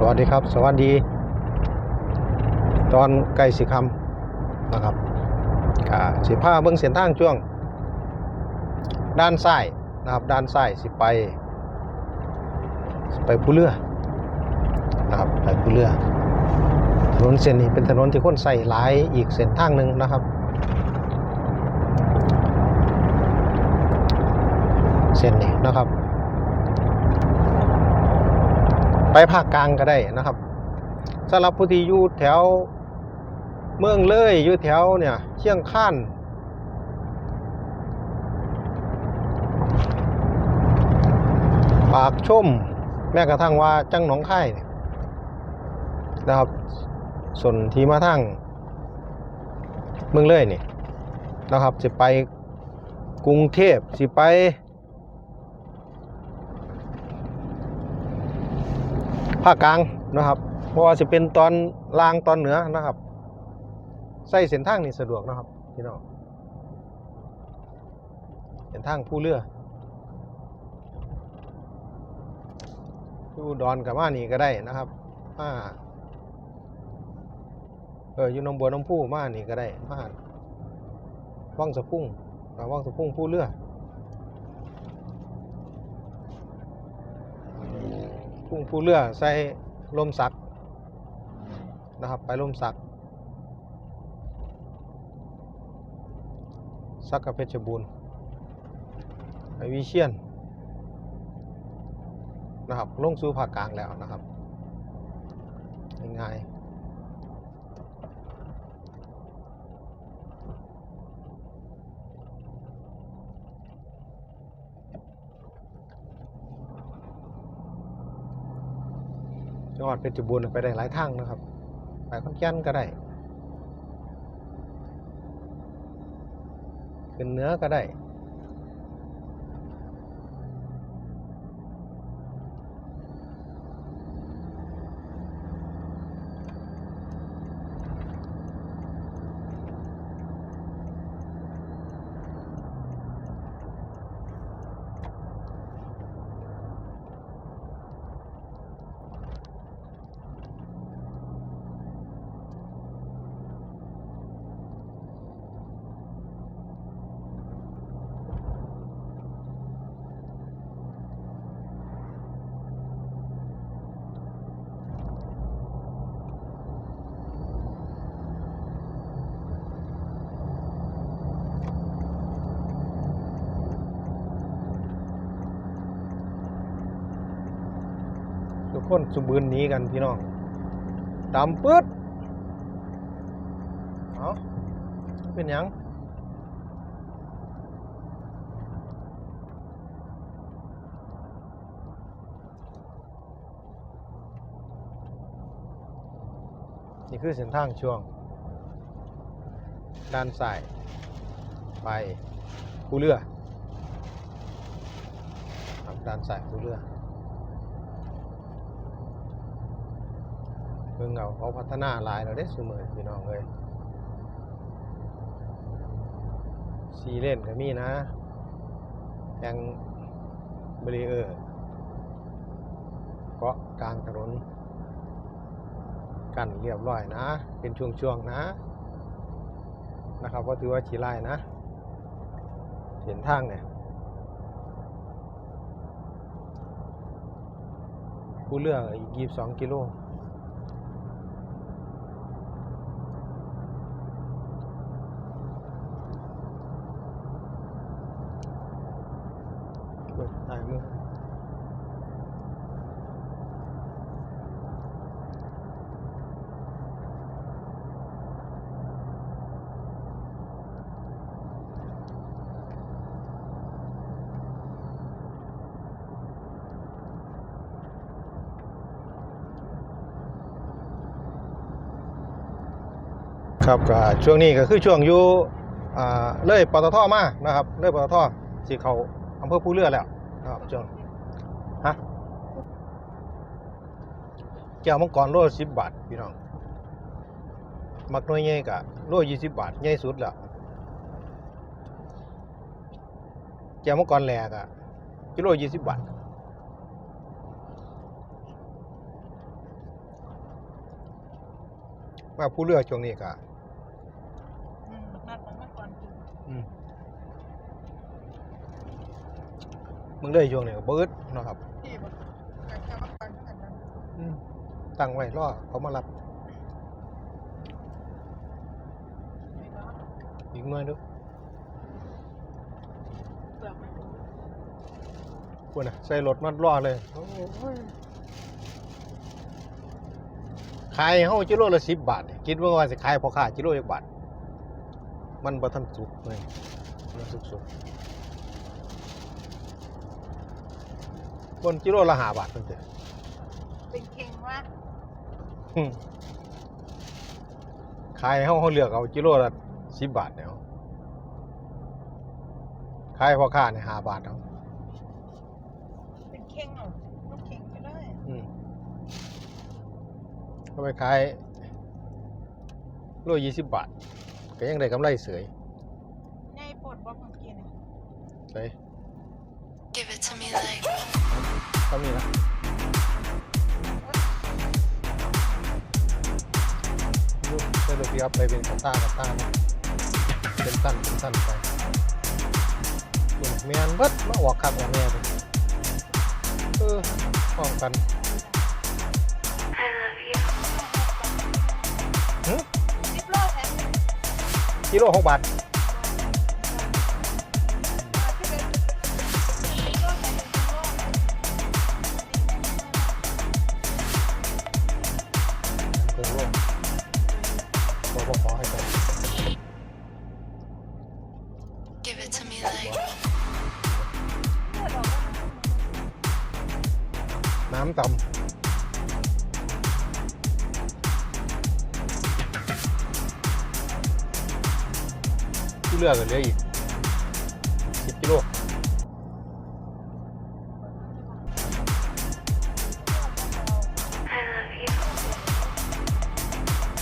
สวัสดีครับ สวัสดี ตอนใกล้สิคำนะครับอ่าสิผ้าเบื้องเส้นทางช่วง ด้านซ้ายนะครับด้านซ้ายสิไปสิไปผู้เรือนะครับไปผู้เรือถนนเส้นนี้เป็นถนนที่คนใส่หลายอีกเส้นทางหนึ่งนะครับ เส้นนี้นะครับ ไปภาคกลางก็ได้นะครับสำหรับผู้ที่อยู่แถวเมืองเลยอยู่แถวเนี่ยเชียงข้านปากชมแม้กระทั่งว่าจังหนองค่ายเนี่ยนะครับส่วนที่มาทางเมืองเลยนี่นะครับสิไปกรุงเทพสิไป ภาคกลางนะครับเพราะว่าจะเป็นตอนล่างตอนเหนือนะครับใส่เส้นทางนี่สะดวกนะครับพี่น้องเส้นทางผู้เรืออยู่ดอนกับมานี่ก็ได้นะครับมาเอออยู่นองบัวน้องผู้มานี่ก็ได้มาว่างสะพุ่งอ่าว่างสะพุ่งผู้เรือ พุ่งผู้เรือใส่ลมสักนะครับ ไปลมสักสักกับเพชรบูรณ์ไปวิเชียนนะครับลงสู่ภาคกลางแล้วนะครับง่ายๆ อดเพชรบูรณ์ไปได้หลายทางนะครับไปขอนแก่นก็ได้ขึ้นเนื้อก็ได้ คนสุบืนนี้กันพี่น้องดำปื๊ดเอาเป็นยังนี่คือเส้นทางช่วง ด้านซ้าย ไปคูเรือ ด้านซ้ายคูเรือ เพิ่งเอาเขาพัฒนาหลายเราได้เสมอพี่น้องเลยซีเลนก็มีนะแองเบรีเออร์เกาะกลางถนนกันเรียบร้อยนะ เป็นช่วงๆนะ นะครับว่าถือว่าชีไล่นะ เห็นทางเนี่ยผู้เลือกอีกยี่สองกิโล ถ่ายมือครับก็ช่วงนี้ก็คือช่วงอยู่อ่าเลยปตทมานะครับเลยปตทสิเขาอำเภอภูเรือแล้ว จ้าฮะแก้วมังกรโลสิบบาทพี่น้อง มักน้อยใหญ่กะโลยี่สิบบาทใหญ่สุดละแก้วมังกรแหลกอะกิโลยี่สิบบาทมาผู้เลือกช่วงนี้กะ มึงเลยช่วงนี้ก็เบิดเนาะครับพี่บอกอยากจะมาก่อนเท่านั้นอืมตั้งไว้รอเขามารับไม่ก็อีกหน่อยเดูเปลือกไม่ถูกคุณน่ะใส่รถมันรอเลยโอ้ยขายเฮากิโลละ10บาทนี่คิดว่าว่าสิขายพอค้ากิโลจักบาท มันบ่ทันสุกเลยมันสุกสุก คนกิโลละ5บาทเพิ่นเด้อเป็นเข่งว่าอืมขายเฮาเฮาเลือกเอากิโลละ10บาทเนี่ยเอาขายพอค้านี่5บาทเอาเป็นเข่งเอาลูกเข่งไปเลยอืมก็ไปขายโลยี่สิบบาท ก็ยังได้กำไรเสยง่ายปวดบอกเมื่อกี้นี่ใช่ Give it to me like ก็มีนะลูกใช้ลูกพี่อัพไปเป็นกระต้ากระต้านะเป็นสั้นเป็นสั้นไปลูกแมนเบิดมาออกคักออกแม่ไปเออป้องกัน I love you. หึสิบโลแทนกิโลหกบาท น้ำต่ำที่เลือกกันเหลยอีกสิบกิโล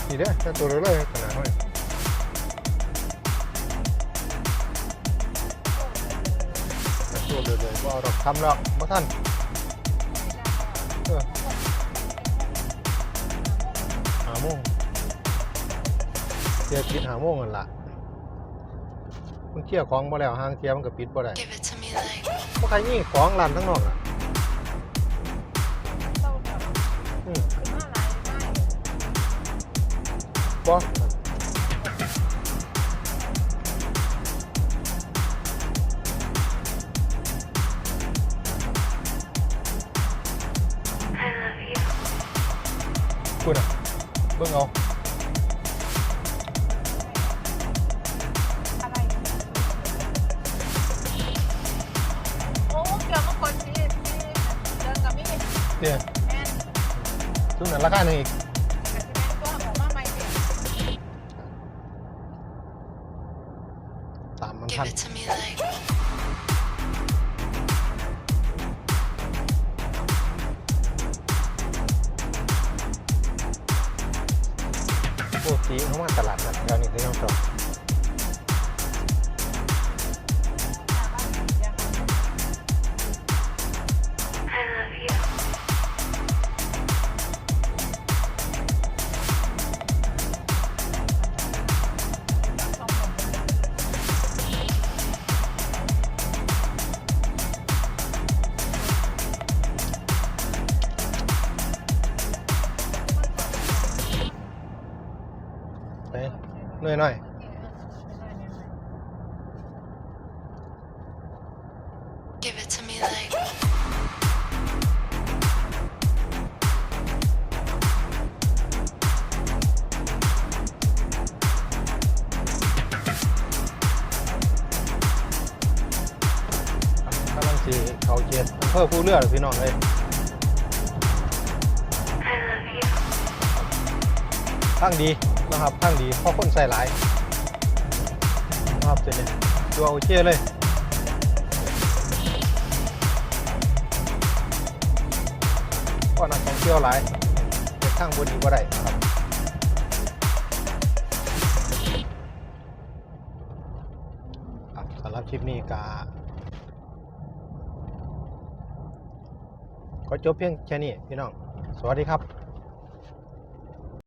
นี่เด้อแต่ตัวเรื่อยๆขนาดน้อยแต่ตัวเรื่อยๆว่าเราทำแล้วมาท่าน เออหาโมงเที่ยคิดหาโมงกันละมันเที่ยวของบ่แล้วห้างเที่ยมันก็ปิดบ่ได้ Give it to me like บ่ใครนี่ของร้านทั้งนอกอะเต้าแบบอืมขึ้นมาหลายไม้บ่ คุณอะเบิ่งเอาอะไรโอ้เกี่ยวกับคนที่ที่เดินกับมี่เนี่ยแอนซุนนั้นราคาหนึงอีกกับที่แม่ก็บอกว่าไม่เปลี่ยนตามมัน Give ทัน it to me สีเข้ามาตลาดนัดเดี๋ยวนี้ที่น้องจอบ หน่อยหน่อย Give it to me like กำลังสีเขาเจ็ดอำเภอผู้เลือดพี่น้องเลย I love you. ทั้งดี นะครับทั้งดีเพราะคนใส่หลายนะครับเสร็จเลยตัวโอเคเลยก็นักท่องเที่ยวหลายเด็กทั้งบนอีกว่าได้นะครับอะสำหรับคลิปนี้กาก็จบเพียงแค่นี้พี่น้อง สวัสดีครับ